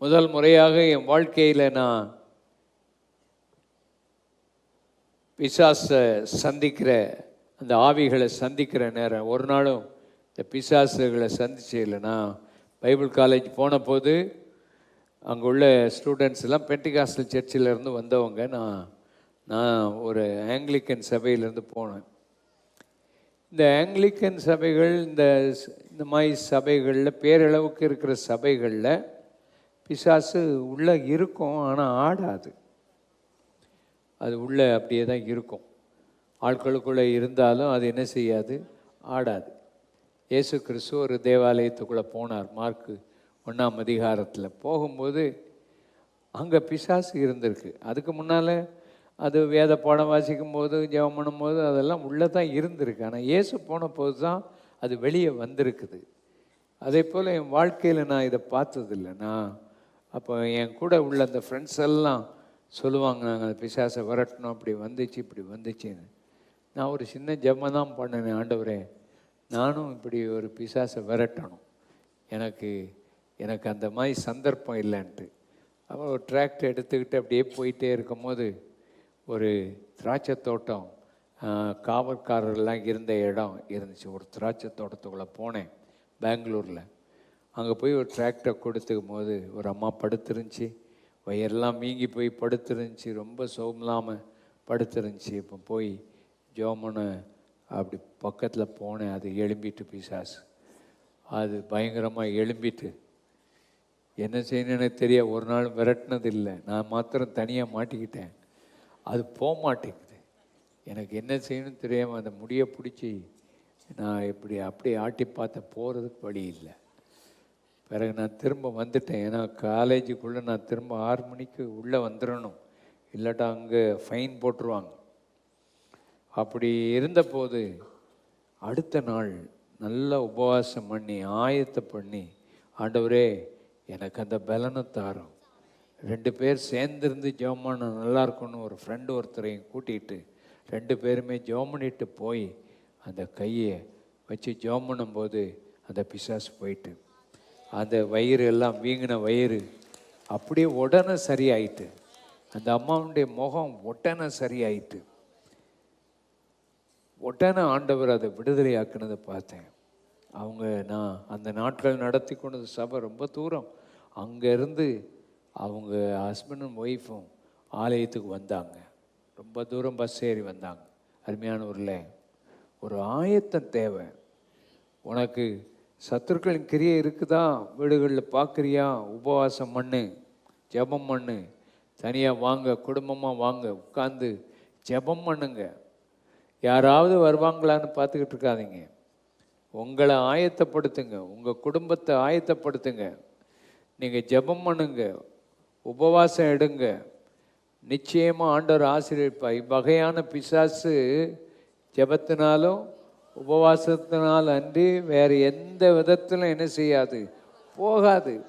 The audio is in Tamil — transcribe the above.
முதல் முறையாக என் வாழ்க்கையில் நான் பிசாசை சந்திக்கிற அந்த ஆவிகளை சந்திக்கிற நேரம். ஒரு நாளும் இந்த பிசாசுகளை சந்திச்சு நான் பைபிள் காலேஜ் போன போது அங்கே உள்ள ஸ்டூடெண்ட்ஸ் எல்லாம் பென்டிகாஸ்டல் சர்ச்சிலேருந்து வந்தவங்க. நான் நான் ஒரு ஆங்கிலிக்கன் சபையிலேருந்து போனேன். இந்த ஆங்கிலிக்கன் சபைகள் இந்த இந்த மாதிரி சபைகளில் பேரளவுக்கு இருக்கிற சபைகளில் பிசாசு உள்ளே இருக்கும் ஆனால் ஆடாது. அது உள்ளே அப்படியே தான் இருக்கும். ஆட்களுக்குள்ளே இருந்தாலும் அது என்ன செய்யாது? ஆடாது. இயேசு கிறிஸ்து ஒரு தேவாலயத்துக்குள்ளே போனார் மார்க்கு ஒன்றாம் அதிகாரத்தில். போகும்போது அங்கே பிசாசு இருந்திருக்கு. அதுக்கு முன்னால் அது வேத பாடம் வாசிக்கும் போது ஜெபம் பண்ணும்போது அதெல்லாம் உள்ளே தான் இருந்திருக்கு. ஆனால் இயேசு போன போது தான் அது வெளியே வந்திருக்குது. அதே போல் என் வாழ்க்கையில் நான் இதை பார்த்ததில்லை. நான் அப்போ என் கூட உள்ள அந்த ஃப்ரெண்ட்ஸ் எல்லாம் சொல்லுவாங்க நாங்கள் பிசாசை விரட்டணும் அப்படி வந்துச்சு இப்படி வந்துச்சுன்னு. நான் ஒரு சின்ன ஜெபம் தான் பண்ணினேன் ஆண்டவரே. நானும் இப்படி ஒரு பிசாசை விரட்டணும். எனக்கு எனக்கு அந்த மாதிரி சந்தர்ப்பம் இல்லைன்ட்டு. அப்புறம் ஒரு டிராக்டர் எடுத்துக்கிட்டு அப்படியே போயிட்டே இருக்கும்போது ஒரு திராட்சை தோட்டம் காவல்காரர்லாம் இருந்த இடம் இருந்துச்சு. ஒரு திராட்சை தோட்டத்துக்குள்ளே போனேன் பெங்களூரில். அங்கே போய் ஒரு டிராக்டர் கொடுத்துக்கும் போது ஒரு அம்மா படுத்துருந்துச்சி. வயரெல்லாம் மீங்கி போய் படுத்துருந்துச்சி. ரொம்ப சோமில்லாமல் படுத்துருந்துச்சி. இப்போ போய் ஜோமனை அப்படி பக்கத்தில் போனேன். அது எழும்பிட்டு பிசாசு. அது பயங்கரமாக எழும்பிட்டு. என்ன செய்யணும்னு தெரிய ஒரு நாள் விரட்டினது இல்லை நான் மாத்திரம் தனியாக மாட்டிக்கிட்டேன். அது போக மாட்டேங்குது. எனக்கு என்ன செய்யணும்னு தெரியாமல் அந்த முடியை பிடிச்சி நான் இப்படி அப்படியே ஆட்டி பார்த்த போகிறதுக்கு வழி இல்லை. பிறகு நான் திரும்ப வந்துட்டேன். ஏன்னா காலேஜுக்குள்ளே நான் திரும்ப ஆறு மணிக்கு உள்ளே வந்துடணும் இல்லாட்டா அங்கே ஃபைன் போட்டுருவாங்க. அப்படி இருந்தபோது அடுத்த நாள் நல்ல உபவாசம் பண்ணி ஆயத்தை பண்ணி ஆண்டவரே எனக்கு அந்த பலனை தாரும். ரெண்டு பேர் சேர்ந்துருந்து ஜோமான பண்ண நல்லா இருக்கும்னு ஒரு ஃப்ரெண்டு ஒருத்தரையும் கூட்டிகிட்டு ரெண்டு பேருமே ஜோமனிட்டு பண்ணிட்டு போய் அந்த கையை வச்சு ஜெபம் பண்ணும்போது அந்த பிசாசு போயிட்டு அந்த வயிறு எல்லாம் வீங்கின வயிறு அப்படியே உடனே சரியாயிட்டு அந்த அம்மாவுடைய முகம் உடனே சரியாயிட்டு உடனே ஆண்டவர் அதை விடுதலையாக்குனதை பார்த்தேன். அவங்க நான் அந்த நாட்கள் நடத்தி கொண்டது சபை ரொம்ப தூரம். அங்கேருந்து அவங்க ஹஸ்பண்டும் ஒய்ஃபும் ஆலயத்துக்கு வந்தாங்க. ரொம்ப தூரம் பஸ் ஏறி வந்தாங்க. அருமையான ஊரில். ஒரு ஆயத்தம் தேவை. உனக்கு சத்துருக்களின் கிரியை இருக்குதா? வீடுகளில் பார்க்குறியா உபவாசம் பண்ணு ஜெபம் பண்ணு. தனியாக வாங்க குடும்பமாக வாங்க உட்காந்து ஜெபம் பண்ணுங்க. யாராவது வருவாங்களான்னு பார்த்துக்கிட்டு இருக்காதீங்க. உங்களை ஆயத்தப்படுத்துங்க. உங்கள் குடும்பத்தை ஆயத்தப்படுத்துங்க. நீங்கள் ஜெபம் பண்ணுங்க. உபவாசம் எடுங்க. நிச்சயமாக ஆண்டவர் ஆசிரியப்பா இவ்வகையான பிசாசு ஜபத்தினாலும் உபவாசத்தினால் அன்றி வேறு எந்த விதத்திலும் என்ன செய்யாது? போகாது.